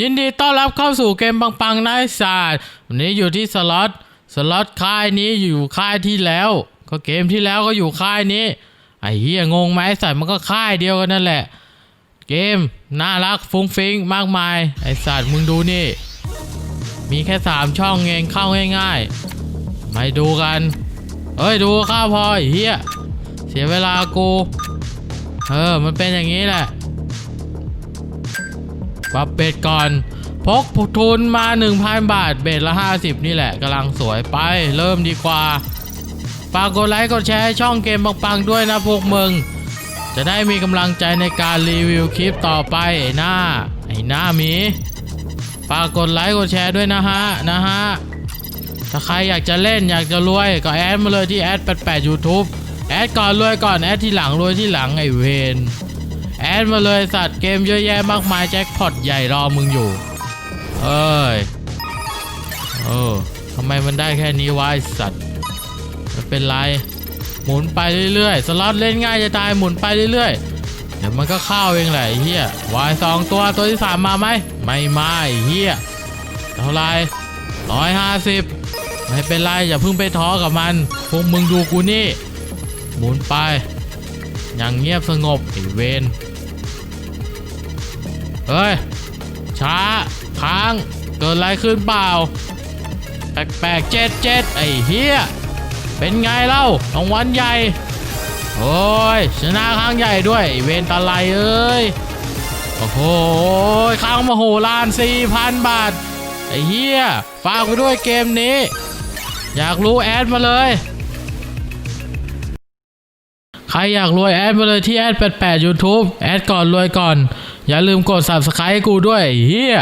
ยินดีต้อนรับเข้าสู่เกมปังๆนายศาสตร์วันนี้อยู่ที่สล็อตสล็อตค่ายนี้อยู่ค่ายที่แล้ว ก็เกมที่แล้วก็อยู่ค่ายนี้ไอ้เหี้ยงงไหมไอ้สัตว์มันก็ค่ายเดียวกันนั่นแหละ เกมน่ารักฟุ้งฟิ้งมากมายไอ้สัตว์มึงดูนี่ มีแค่สามช่องเองเข้าง่ายๆมาดูกันเอ้ยดูข้าวพอไอ้เหี้ยเสียเวลากูเออมันเป็นอย่างนี้แหละ ปรับเบ็ดก่อน พกทุนมา 1,000 บาท เบ็ดละ 50 นี่แหละกำลังสวยไปเริ่มดีกว่าฝากกดไลค์กดแชร์ให้ช่องเกมปังๆด้วยนะพวกมึง จะได้มีกำลังใจในการรีวิวคลิปต่อไปไอ้หน้า ไอ้หน้ามีฝากกดไลค์กดแชร์ด้วยนะฮะนะฮะถ้าใครอยากจะเล่นอยากจะรวย ก็แอดมาเลยที่แอด88 YouTube แอดก่อนรวยก่อนแอดที่หลังรวยที่หลังไอเวน แอดมาเลยสัตว์เกมเยอะแยะมากมายแจ็คพอตใหญ่รอมึงอยู่ เอ้ยเออทำไมมันได้แค่นี้วะไอ้สัตว์ไม่เป็นไร หมุนไปเรื่อยๆ สล็อตเล่นง่ายจะตายหมุนไปเรื่อยๆ เดี๋ยวมันก็เข้าเองแหละเฮียวายสองตัวตัวที่สามมาไหมไม่มาไอ้เฮียเท่าไรร้อยห้าสิบไม่เป็นไรอย่าเพิ่งไปท้อกับมันพวกมึงดูกูนี่ หมุนไป อย่างเงียบสงบไอเวนเฮ้ย ช้า ค้าง เกิดอะไรขึ้นเปล่า แปลกๆเจ็ดเจ็ดไอ้เฮียเป็นไงเล่ารางวัลใหญ่ โอ้ย ชนะครั้งใหญ่ด้วยไอเวนตะไลเอ้ย โอ้โหครั้งมโหฬาร4,000บาท ไอ้เฮียฝากไปด้วยเกมนี้ อยากรู้แอดมาเลย ใครอยากรวยแอดมาเลยที่แอด88 YouTube แอดก่อนรวยก่อน อย่าลืมกด Subscribe ให้กูด้วยเฮีย